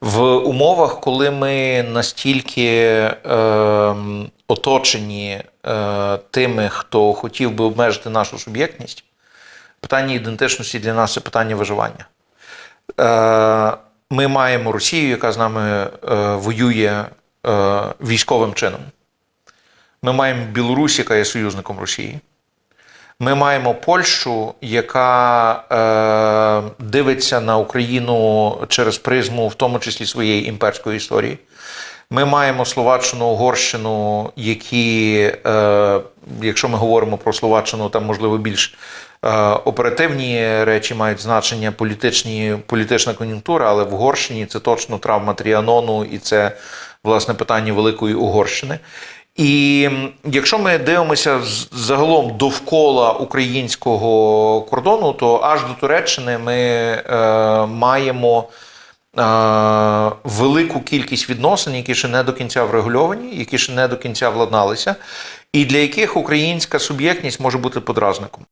В умовах, коли ми настільки е, оточені е, тими, хто хотів би обмежити нашу суб'єктність, питання ідентичності для нас це питання виживання. Е, ми маємо Росію, яка з нами е, воює е, військовим чином. Ми маємо Білорусь, яка є союзником Росії. Ми маємо Польщу, яка е, дивиться на Україну через призму, в тому числі своєї імперської історії. Ми маємо Словаччину, Угорщину, які, е, якщо ми говоримо про Словаччину, там можливо більш е, оперативні речі мають значення, політичні, політична кон'юнктура, але в Угорщині це точно травма Тріанону і це власне питання Великої Угорщини. І якщо ми дивимося загалом довкола українського кордону, то аж до Туреччини ми е, маємо е, велику кількість відносин, які ще не до кінця врегульовані, які ще не до кінця владналися, і для яких українська суб'єктність може бути подразником.